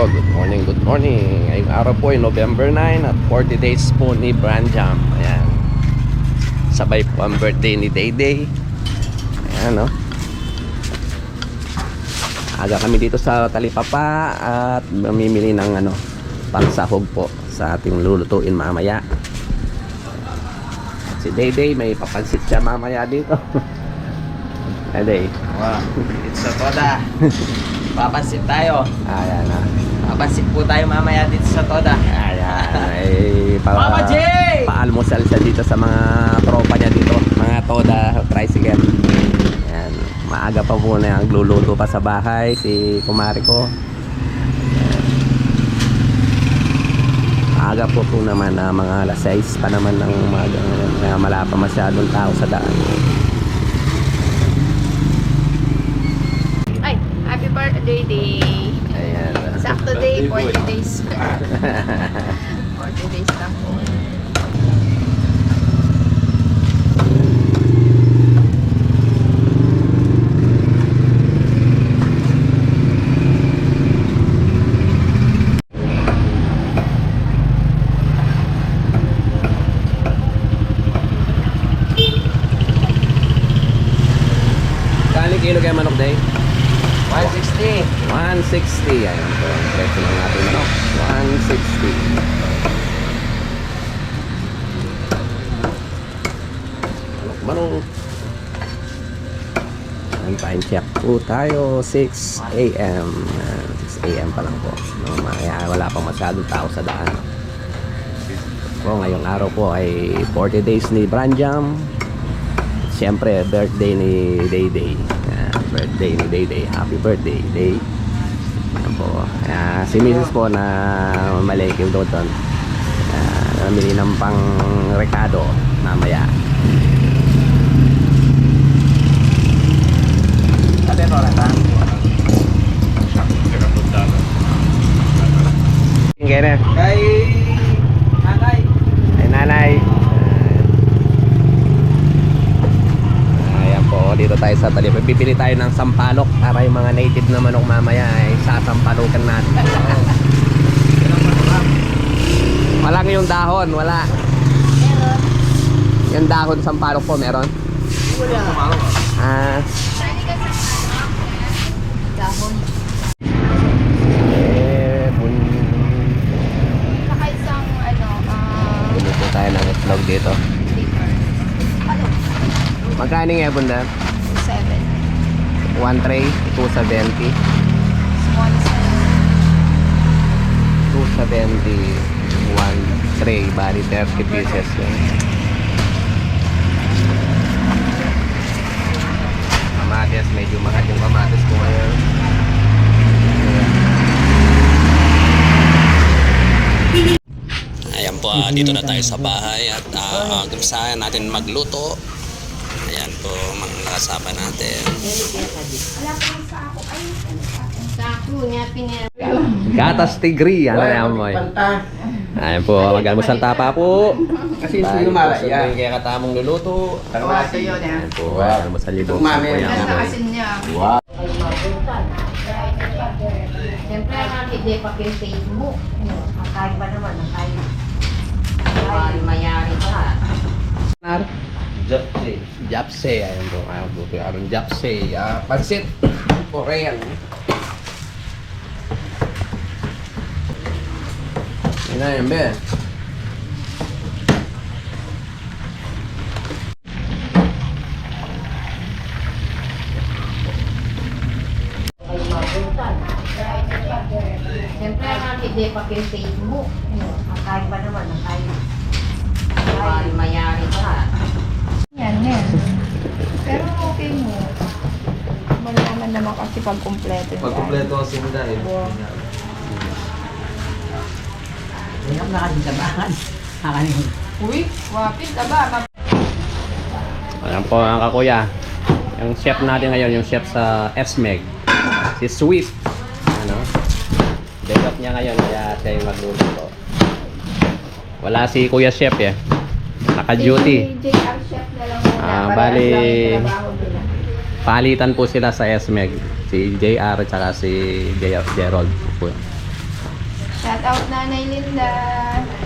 po, good morning, good morning. Ngayong araw po ay November 9 at 40 days po ni Brand Jam. Ayan. Sabay po ang birthday ni Day Day. Ayan, no? Aga kami dito sa Talipapa at mamimili ng ano, pansahog po sa ating lulutuin mamaya. Si Day Day may papansit siya mamaya dito. Day. Wow, it's a Toda. Papansin tayo. Ayan na. Papansin po tayo mamaya dito sa Toda. Ayan. Ay, pa, Papa J! Paalmusal siya dito sa mga tropa niya dito. Mga toda, tricycle. Ayan. Maaga pa po na nagluluto pa sa bahay si kumari ko. Maaga po po naman na mga alas 6 pa naman ng umaga. Kaya wala pa masyadong tao sa daan. Ay, happy birthday day. Ayan. Day, 40 days. 40 days lang po. Kali kilo kaya manok day? 160. 160. Ayan po. Ang presyo ng ating manok. 160. Manok, manok. Ayan, time check po tayo. 6 a.m. Ayan, 6 a.m. pa lang po. No, kaya wala pa masyadong tao sa daan. Po, ngayong araw po ay 40 days ni Branjam. Siyempre, birthday ni Day Day. Ayan, birthday ni Day Day. Happy birthday, Day. Po. Ayan, si Mrs. po na malengke doon doon. Ayan, namili ng pang rekado mamaya. Sabi ko lang. Kaya Kay nanay. Ay, nanay. Ayan po, dito tayo sa talip. Bibili tayo ng sampalok para yung mga native na manok mamaya ay sasampalokan natin. Walang yung dahon, wala. Yung dahon sampalok po meron? Ah, Dahon. eh, bun... Saka isang, ano, ah, po tayo ng itlog dito. liver. Magkano nga bunda? 7. One tray, 270. Small size. 270 one tray bali 30 pieces yun kamatis medyo mahal yung kamatis ko ngayon Ayan po, ah, dito na tayo sa bahay at uh, gusto natin magluto. Nakasama natin. Gatas tigri, ano na yan eh. Ayan po, mag-almusal tapa po. Kasi sino po mara sa yan? kaya katamong luluto. Eh. Ayan po, almusal yung Umami po yan. Wow. Siyempre, ang hindi pa Facebook. Ang kahit pa naman, ang kahit ay mayari pa. Nar? Japsi. Japse, ayan po. Ayan po, aron japse. Ah, pansit. Korean. Yan na yan, be. Siyempre, ang hindi pa Facebook. Ang kahit pa naman, ang kahit ay mayari pa. Yan, yan. Pero okay mo. Malaman naman kasi pag kumpleto yan. Pag kumpleto ang sinda eh. Hindi ako nakadin sa bahan. Kakanin. Uy, wapit ka ba? Ayan po ang kakuya. Yung chef natin ngayon, yung chef sa SMEG. Si Swift. Ano? Day off niya ngayon, kaya siya yung magluluto. Wala si Kuya Chef eh. Naka-duty. Si JR Chef na lang muna. Ah, bali- lang. Palitan po sila sa SMEG. Si JR at saka si JR Gerald po. Shout out Nanay Linda.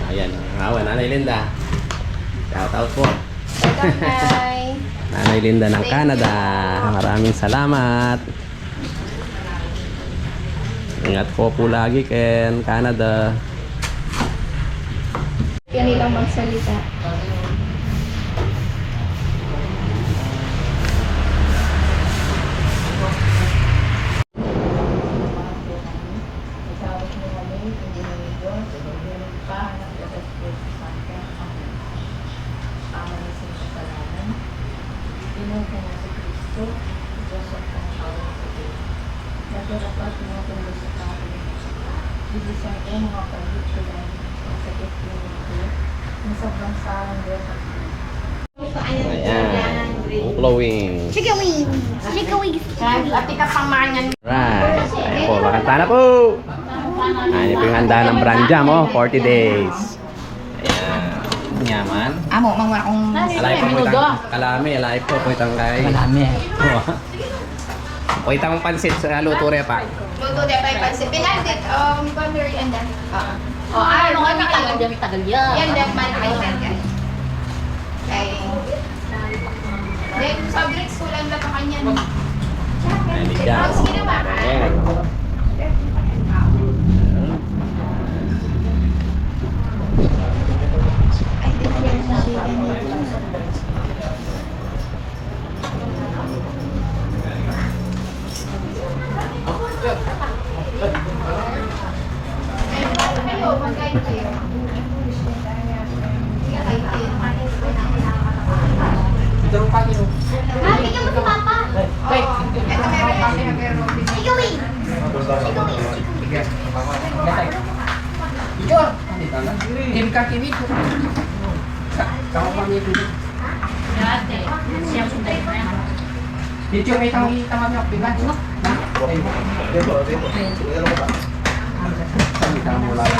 Ayan, awa, Nanay Linda. Shout out po. Shout out Nay. Nanay Linda ng Thank Canada. Maraming salamat. Ingat po po lagi, Ken, Canada. Kanilang magsalita. Chikawing! Ati ka pang manyan. Right. Ayan po, makanta na po. Ayan po yung handa ng brand jam, oh. 40 days. Ayan. Nyaman. Amo, mga akong... Alay po po itang kalami. Alay po po itang kay... Kalami. Po itang pansit sa luto re pa. Luto de pa ipansin. Pinandit, um, pamiri and then. Oh, ano nga may tagal yan, may tagal yan. Yan, dep man ay yan. Kay... Then, soft drinks ko lang na pa kanya. Ayan, di kaki itu. Kau kami itu. Dia cuma itu kami tamat nak pindah tu. Nah, dia boleh, dia boleh. Dia lupa. Kami tamu lagi.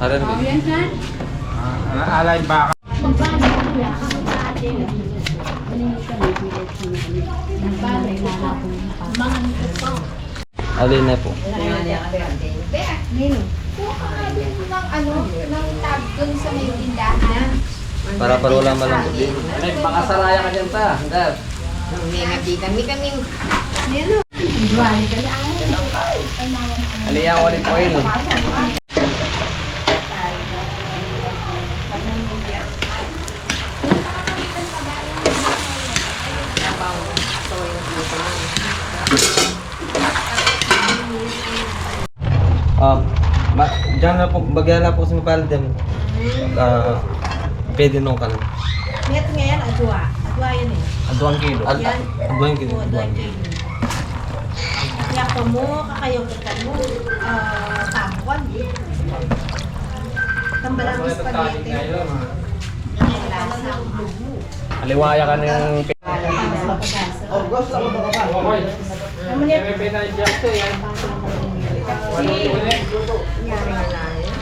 Aran O, yan ha? Ah, alay baka. Alin na po. Ano, ng dun sa may tindahan. Para para wala malambot din. Ay, baka saraya ka dyan ta. Dad. Hindi kami kami. Aliyang olive oil. Ah, ma diyan na po, bagyan na po sa Mapaldem. Ah, pwede nung kan. Net ngayon, adwa. Adwa yan eh. Aduang kilo. Ad Yan. aduang kilo. Oo, adwa kilo. Kaya ko mo, kakayaw ka mo, ah, tamkon. Tambalang spaghetti. Lasa. Aliwaya ka ng...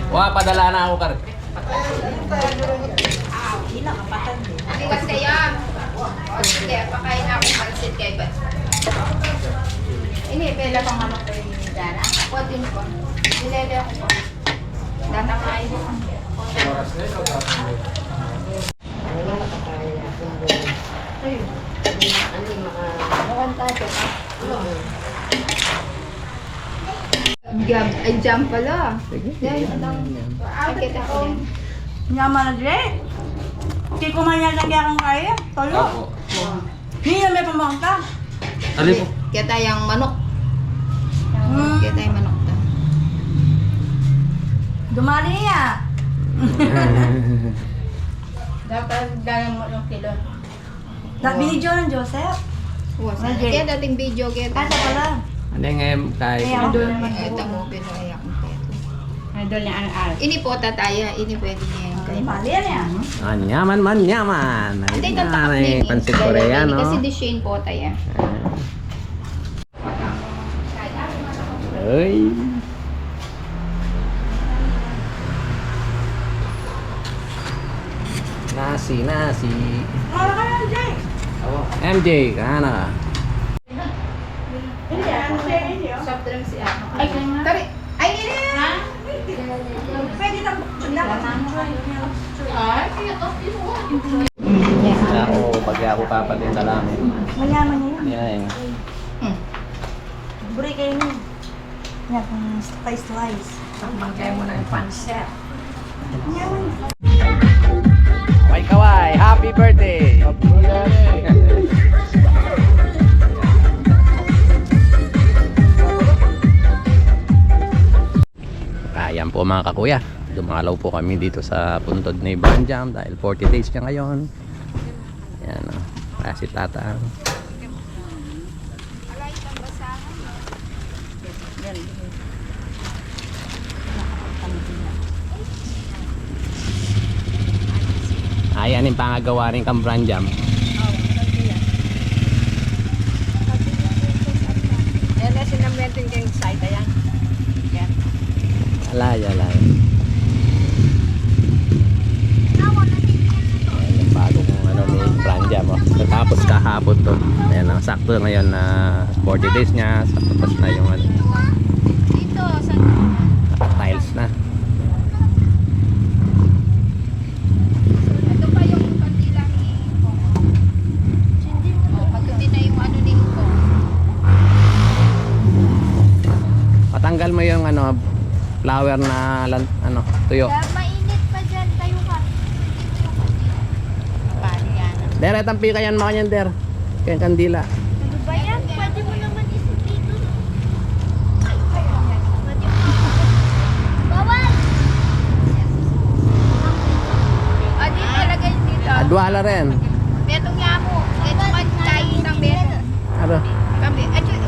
Wah, padala na ako kar. Hila, kapatan mo. Aliwas kayo. O, sige, pakain na akong pansit kay Bat. Ini, pela pang ano ko yung dana. What din ko? Nilele ako po. Dana kain. Gab, ay jam pala. Dahil anong, kita ko yan. Nyaman na dre. Kaya kumanya lang kang kaya. Tolo. Hindi na may pamangka. Ali po. Kita yung manok. Hmm. Kita yung manok ta. Dumali niya. Dapat dalang mo ng kilo. Na video ng Joseph. Was, Okay. kaya dating video kita. Kasa pala. Ano yung ngayon kay... Kaya ako doon Ito mo, pinuhay akong peto. Idol niya ang al. Ini po tayo, ini pwede niya yung Ay, mali yan yan. Manyaman, manyaman. Hindi, Ayun ito na, takap na pansit koreano. Kasi di Shane po tayo. Ay. Nasi, nasi. Mara ka yan, Jay. MJ, kana ka? Hindi, siya, hindi, oh. Soft drink si ako. Ay, kaya nga. Tari! Ay, ini! Ha? Pwede na, dapat Ako, pag ako papatin sa lamin. Mayaman niya yun. Yan. Buri kayo niya. Yan, kung slice slice. Magkaya mo na yung pansep. Mayaman. Kawai kawai, happy birthday! Ayan po mga kakuya. Dumalaw po kami dito sa puntod ni Banjam dahil 40 days niya ngayon. Ayan o. Kaya si Tata. Ayan yung pangagawa rin kang Banjam. Yan na sinamento yung side, ayan. Alay, alay. Ayan bagong ano ni Banjam. Oh. Natapos kahapon to. Ayan, ang sakto ngayon na 40 days niya. Sakto tapos na yung ano, Dito, sa... tiles na. Ito pa yung kandila ni Kong. Hindi mo. Pagkuti na yung ano flower na lan- ano tuyo. mainit pa dyan, tayo ka. Paano yan? Der, tampi ka yan mo kanyan der. Kaya kandila. Ano ba yan? Pwede mo naman isip dito. Bawal! Ah, di talagay dito. Adwala rin. Metong nga mo. Ito man tayo ng meto. Ano?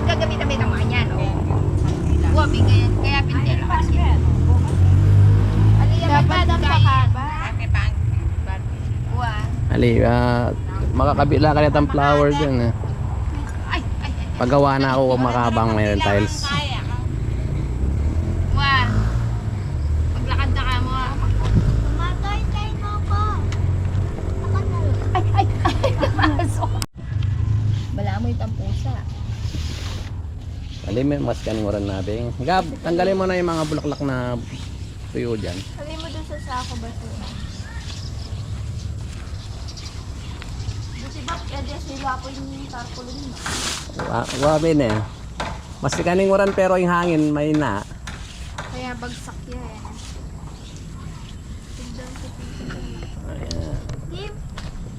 Gagamit kami ng mga yan, oh. Huwag, kaya, kaya pintel pa siya. Dapat pa ka ba? Huwag. Ali, ah, makakabila ka nitang flower dyan eh. Paggawa na ako makabang may tiles. Huwag. Maglakad na ka mo. ah. Tumatay tayo mo ko. Ay, ay, ay. Napasok. Bala mo itang pusa. Ali, may mas kaninguran natin. Gab, tanggalin mo na yung mga bulaklak na tuyo dyan. Sabi mo dun sa sako ba ito? Kasi ba, kaya sila po yung tarpaulin mo. Wa, wabin eh. Mas kaninguran pero yung hangin may na. Kaya bagsak yan. Tignan ko. Game.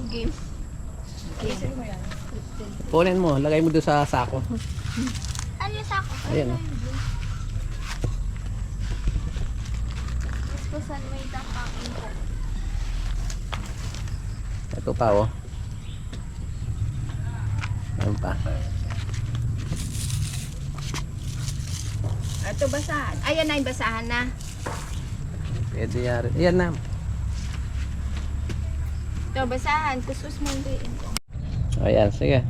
Game. Game. Kunin mo, lagay mo doon sa sako. Ano yung sako? Ayan. oh. Mas ko saan may tapangin ko. Ito pa oh. Ayan pa. Ito basahan. Ayan na yung basahan na. Pwede yan. Ayan na. Ito basahan. Kuskus mo yung Ayan, sige.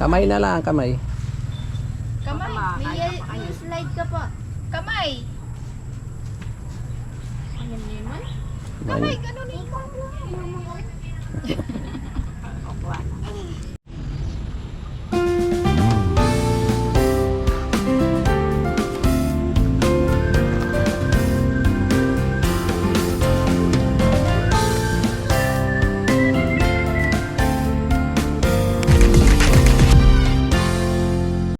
Kamay na lang, kamay. Kamay. May yung slide ka pa. Kamay. Ayan naman. Kamay, ganun eh. Opo, ano.